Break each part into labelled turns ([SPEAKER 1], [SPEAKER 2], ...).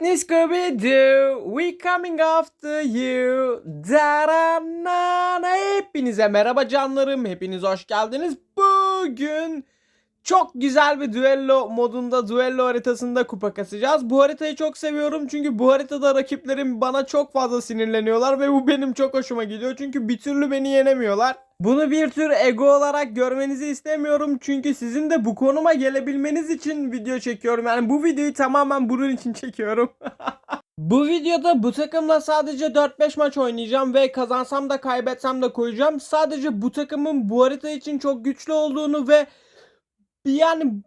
[SPEAKER 1] What Scooby-Doo, we coming after you. Daranana. Hepinize merhaba canlarım. Hepiniz hoş geldiniz. Bugün çok güzel bir duello modunda, duello haritasında kupa kasacağız. Bu haritayı çok seviyorum çünkü bu haritada rakiplerim bana çok fazla sinirleniyorlar ve bu benim çok hoşuma gidiyor. Çünkü bir türlü beni yenemiyorlar. Bunu bir tür ego olarak görmenizi istemiyorum çünkü sizin de bu konuma gelebilmeniz için video çekiyorum. Yani bu videoyu tamamen bunun için çekiyorum. Bu videoda bu takımla sadece 4-5 maç oynayacağım ve kazansam da kaybetsem de koyacağım. Sadece bu takımın bu harita için çok güçlü olduğunu ve yani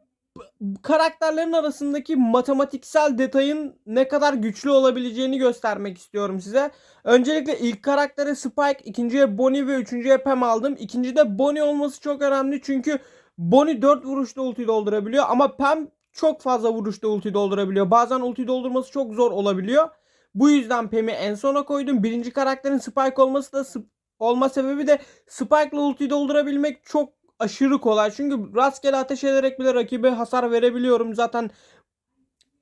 [SPEAKER 1] karakterlerin arasındaki matematiksel detayın ne kadar güçlü olabileceğini göstermek istiyorum size. Öncelikle ilk karaktere Spike, ikinciye Bonnie ve üçüncüye Pam aldım. İkincide Bonnie olması çok önemli çünkü Bonnie 4 vuruşta ulti doldurabiliyor ama Pam çok fazla vuruşta ulti doldurabiliyor. Bazen ulti doldurması çok zor olabiliyor. Bu yüzden Pam'i en sona koydum. Birinci karakterin Spike olması da olma sebebi de Spike'la ulti doldurabilmek çok aşırı kolay. Çünkü rastgele ateş ederek bile rakibe hasar verebiliyorum. Zaten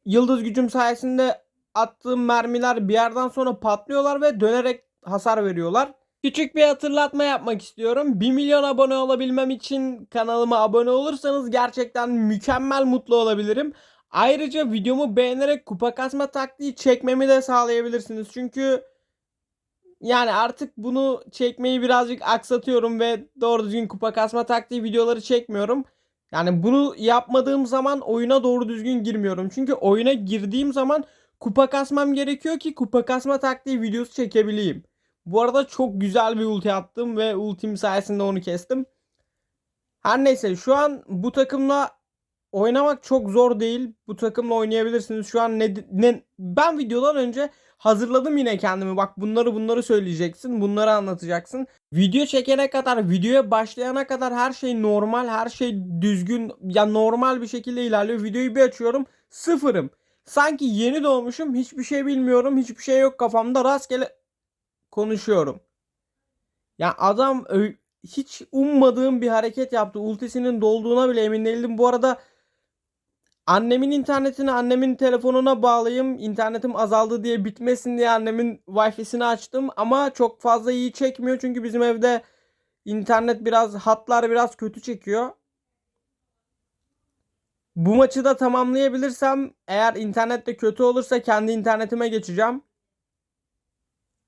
[SPEAKER 1] yıldız gücüm sayesinde attığım mermiler bir yerden sonra patlıyorlar ve dönerek hasar veriyorlar. Küçük bir hatırlatma yapmak istiyorum. 1 milyon abone olabilmem için kanalıma abone olursanız gerçekten mükemmel mutlu olabilirim. Ayrıca videomu beğenerek kupa kasma taktiği çekmemi de sağlayabilirsiniz. Çünkü yani artık bunu çekmeyi birazcık aksatıyorum ve doğru düzgün kupa kasma taktiği videoları çekmiyorum. Yani bunu yapmadığım zaman oyuna doğru düzgün girmiyorum. Çünkü oyuna girdiğim zaman kupa kasmam gerekiyor ki kupa kasma taktiği videosu çekebileyim. Bu arada çok güzel bir ulti attım ve ultim sayesinde onu kestim. Her neyse şu an bu takımla oynamak çok zor değil. Bu takımla oynayabilirsiniz. Şu an ne, ne ben videodan önce hazırladım yine kendimi. Bak bunları bunları söyleyeceksin. Bunları anlatacaksın. Video çekene kadar, videoya başlayana kadar her şey normal, her şey düzgün, ya normal bir şekilde ilerliyor. Videoyu bir açıyorum, sıfırım. Sanki yeni doğmuşum, hiçbir şey bilmiyorum, hiçbir şey yok kafamda. Rastgele konuşuyorum. Ya adam hiç ummadığım bir hareket yaptı. Ultisinin dolduğuna bile emin değildim. Bu arada annemin internetini annemin telefonuna bağlayayım. İnternetim azaldı diye bitmesin diye annemin wifi'sini açtım. Ama çok fazla iyi çekmiyor. Çünkü bizim evde internet biraz hatlar biraz kötü çekiyor. Bu maçı da tamamlayabilirsem eğer internette kötü olursa kendi internetime geçeceğim.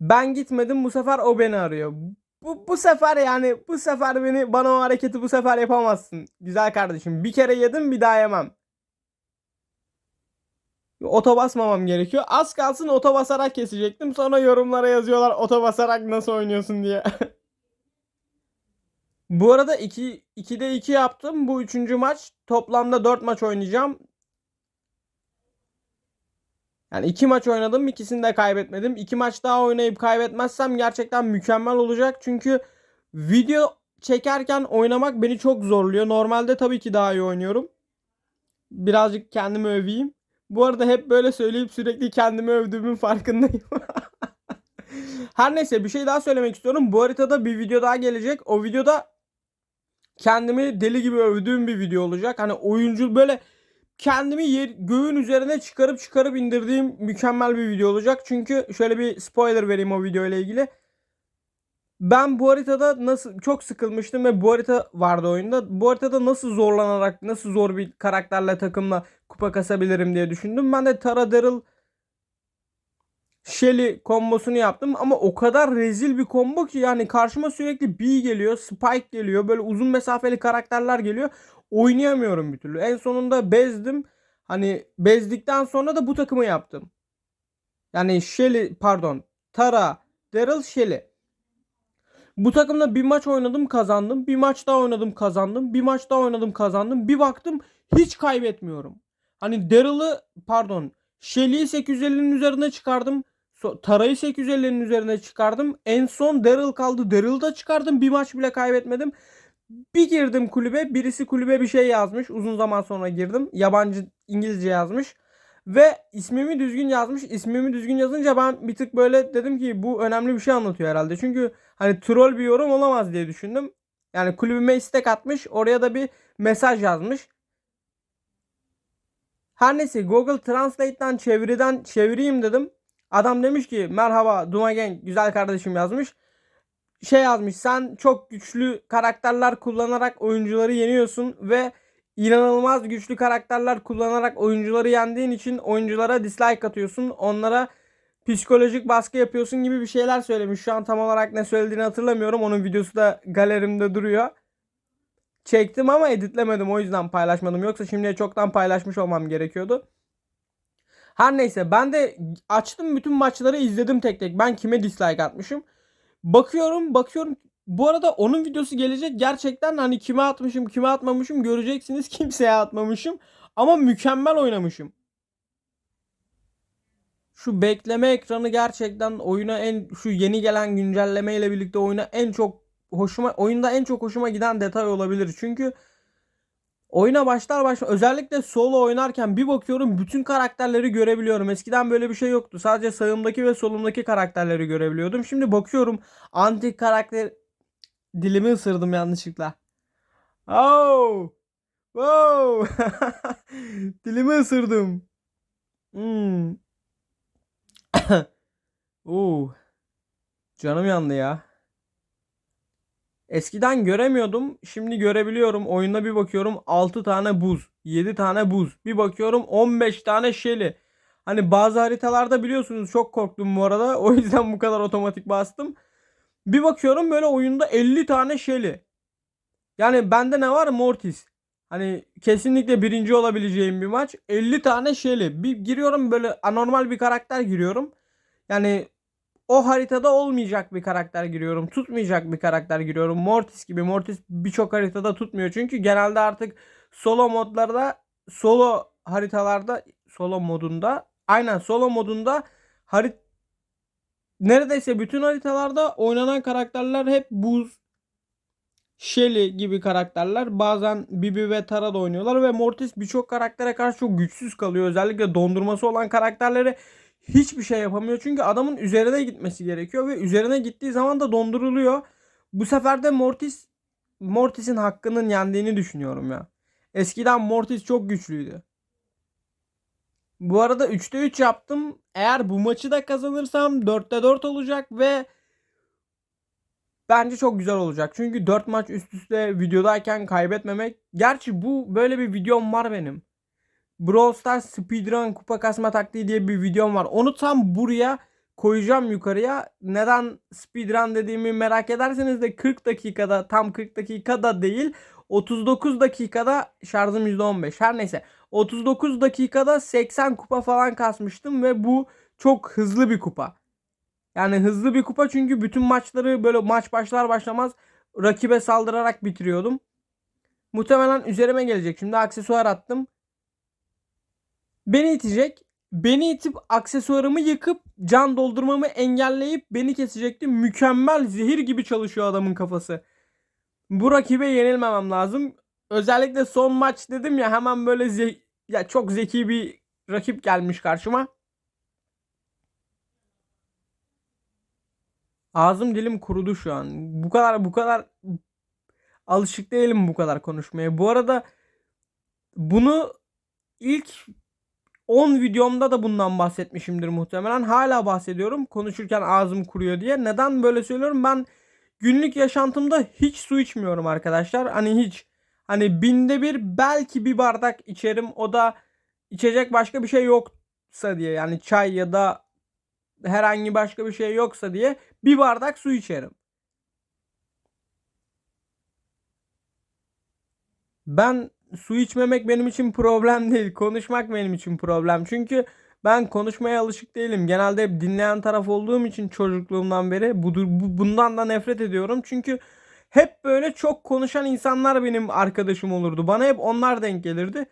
[SPEAKER 1] Ben gitmedim bu sefer o beni arıyor. Bu, bu sefer yani bu sefer beni bana o hareketi bu sefer yapamazsın. Güzel kardeşim bir kere yedim bir daha yemem. Oto basmamam gerekiyor. Az kalsın oto basarak kesecektim. Sonra yorumlara yazıyorlar oto basarak nasıl oynuyorsun diye. Bu arada 2 2'de 2 yaptım. Bu üçüncü maç. Toplamda 4 maç oynayacağım. Yani iki maç oynadım. ikisini de kaybetmedim. İki maç daha oynayıp kaybetmezsem gerçekten mükemmel olacak. Çünkü video çekerken oynamak beni çok zorluyor. Normalde tabii ki daha iyi oynuyorum. Birazcık kendimi öveyim. Bu arada hep böyle söyleyip sürekli kendimi övdüğümün farkındayım. Her neyse bir şey daha söylemek istiyorum. Bu haritada bir video daha gelecek. O videoda kendimi deli gibi övdüğüm bir video olacak. Hani oyuncu böyle kendimi yer, göğün üzerine çıkarıp çıkarıp indirdiğim mükemmel bir video olacak. Çünkü şöyle bir spoiler vereyim o video ile ilgili. Ben bu haritada nasıl çok sıkılmıştım ve bu harita vardı oyunda. Bu haritada nasıl zorlanarak, nasıl zor bir karakterle takımla kupa kasabilirim diye düşündüm. Ben de Tara Daryl Shelly kombosunu yaptım ama o kadar rezil bir combo ki yani karşıma sürekli B geliyor, Spike geliyor, böyle uzun mesafeli karakterler geliyor. Oynayamıyorum bir türlü. En sonunda bezdim. Hani bezdikten sonra da bu takımı yaptım. Yani Shelly pardon Tara, Daryl, Shelly. Bu takımda bir maç oynadım kazandım. Bir maç daha oynadım kazandım. Bir maç daha oynadım kazandım. Bir baktım hiç kaybetmiyorum. Hani Daryl'ı pardon Shelly'yi 850'nin üzerine çıkardım. So- Tara'yı 850'nin üzerine çıkardım. En son Daryl kaldı. Daryl'ı da çıkardım. Bir maç bile kaybetmedim. Bir girdim kulübe. Birisi kulübe bir şey yazmış. Uzun zaman sonra girdim. Yabancı İngilizce yazmış. Ve ismimi düzgün yazmış. İsmimi düzgün yazınca ben bir tık böyle dedim ki bu önemli bir şey anlatıyor herhalde. Çünkü hani troll bir yorum olamaz diye düşündüm. Yani kulübüme istek atmış. Oraya da bir mesaj yazmış. Her neyse Google Translate'ten çeviriden çevireyim dedim. Adam demiş ki merhaba Dumagen güzel kardeşim yazmış. Şey yazmış sen çok güçlü karakterler kullanarak oyuncuları yeniyorsun ve inanılmaz güçlü karakterler kullanarak oyuncuları yendiğin için oyunculara dislike atıyorsun. Onlara psikolojik baskı yapıyorsun gibi bir şeyler söylemiş. Şu an tam olarak ne söylediğini hatırlamıyorum. Onun videosu da galerimde duruyor. Çektim ama editlemedim o yüzden paylaşmadım. Yoksa şimdiye çoktan paylaşmış olmam gerekiyordu. Her neyse ben de açtım bütün maçları izledim tek tek. Ben kime dislike atmışım. Bakıyorum bakıyorum. Bu arada onun videosu gelecek. Gerçekten hani kime atmışım kime atmamışım göreceksiniz. Kimseye atmamışım. Ama mükemmel oynamışım. Şu bekleme ekranı gerçekten oyuna en şu yeni gelen güncelleme ile birlikte oyuna en çok hoşuma oyunda en çok hoşuma giden detay olabilir. Çünkü oyuna başlar başlar özellikle solo oynarken bir bakıyorum bütün karakterleri görebiliyorum. Eskiden böyle bir şey yoktu. Sadece sağımdaki ve solumdaki karakterleri görebiliyordum. Şimdi bakıyorum antik karakter dilimi ısırdım yanlışlıkla. Oh! Wow! dilimi ısırdım. Hmm. Oo. Canım yandı ya. Eskiden göremiyordum. Şimdi görebiliyorum. Oyunda bir bakıyorum 6 tane buz. 7 tane buz. Bir bakıyorum 15 tane şeli. Hani bazı haritalarda biliyorsunuz çok korktum bu arada. O yüzden bu kadar otomatik bastım. Bir bakıyorum böyle oyunda 50 tane şeli. Yani bende ne var? Mortis. Hani kesinlikle birinci olabileceğim bir maç. 50 tane şeli. Bir giriyorum böyle anormal bir karakter giriyorum. Yani o haritada olmayacak bir karakter giriyorum. Tutmayacak bir karakter giriyorum. Mortis gibi. Mortis birçok haritada tutmuyor. Çünkü genelde artık solo modlarda solo haritalarda solo modunda aynen solo modunda harit neredeyse bütün haritalarda oynanan karakterler hep buz Shelly gibi karakterler bazen Bibi ve Tara da oynuyorlar ve Mortis birçok karaktere karşı çok güçsüz kalıyor. Özellikle dondurması olan karakterlere hiçbir şey yapamıyor. Çünkü adamın üzerine gitmesi gerekiyor ve üzerine gittiği zaman da donduruluyor. Bu sefer de Mortis Mortis'in hakkının yendiğini düşünüyorum ya. Eskiden Mortis çok güçlüydü. Bu arada 3'te 3 yaptım. Eğer bu maçı da kazanırsam 4'te 4 olacak ve bence çok güzel olacak. Çünkü 4 maç üst üste videodayken kaybetmemek. Gerçi bu böyle bir videom var benim. Brawl Stars Speedrun kupa kasma taktiği diye bir videom var. Onu tam buraya koyacağım yukarıya. Neden speedrun dediğimi merak ederseniz de 40 dakikada tam 40 dakikada değil 39 dakikada şarjım %15. Her neyse 39 dakikada 80 kupa falan kasmıştım ve bu çok hızlı bir kupa. Yani hızlı bir kupa çünkü bütün maçları böyle maç başlar başlamaz rakibe saldırarak bitiriyordum. Muhtemelen üzerime gelecek. Şimdi aksesuar attım. Beni itecek. Beni itip aksesuarımı yıkıp can doldurmamı engelleyip beni kesecekti. Mükemmel zehir gibi çalışıyor adamın kafası. Bu rakibe yenilmemem lazım. Özellikle son maç dedim ya hemen böyle ze ya çok zeki bir rakip gelmiş karşıma. Ağzım dilim kurudu şu an. Bu kadar bu kadar alışık değilim bu kadar konuşmaya. Bu arada bunu ilk 10 videomda da bundan bahsetmişimdir muhtemelen. Hala bahsediyorum konuşurken ağzım kuruyor diye. Neden böyle söylüyorum? Ben günlük yaşantımda hiç su içmiyorum arkadaşlar. Hani hiç. Hani binde bir belki bir bardak içerim. O da içecek başka bir şey yoksa diye. Yani çay ya da herhangi başka bir şey yoksa diye bir bardak su içerim. Ben su içmemek benim için problem değil. Konuşmak benim için problem. Çünkü ben konuşmaya alışık değilim. Genelde hep dinleyen taraf olduğum için çocukluğumdan beri bu, bu bundan da nefret ediyorum. Çünkü hep böyle çok konuşan insanlar benim arkadaşım olurdu. Bana hep onlar denk gelirdi.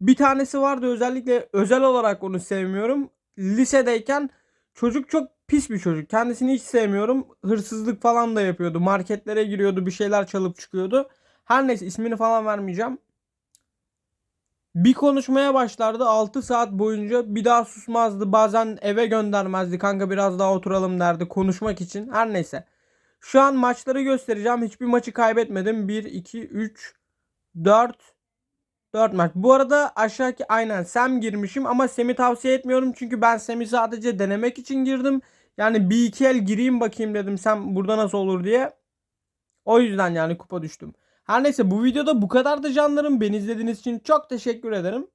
[SPEAKER 1] Bir tanesi vardı özellikle özel olarak onu sevmiyorum. Lisedeyken çocuk çok pis bir çocuk. Kendisini hiç sevmiyorum. Hırsızlık falan da yapıyordu. Marketlere giriyordu, bir şeyler çalıp çıkıyordu. Her neyse ismini falan vermeyeceğim. Bir konuşmaya başlardı 6 saat boyunca bir daha susmazdı bazen eve göndermezdi kanka biraz daha oturalım derdi konuşmak için her neyse. Şu an maçları göstereceğim hiçbir maçı kaybetmedim 1 2 3 4 4 maç. Bu arada aşağıki aynen Sem girmişim ama Sem'i tavsiye etmiyorum çünkü ben Sem'i sadece denemek için girdim. Yani bir iki el gireyim bakayım dedim Sem burada nasıl olur diye. O yüzden yani kupa düştüm. Her neyse bu videoda bu kadar da canlarım. Beni izlediğiniz için çok teşekkür ederim.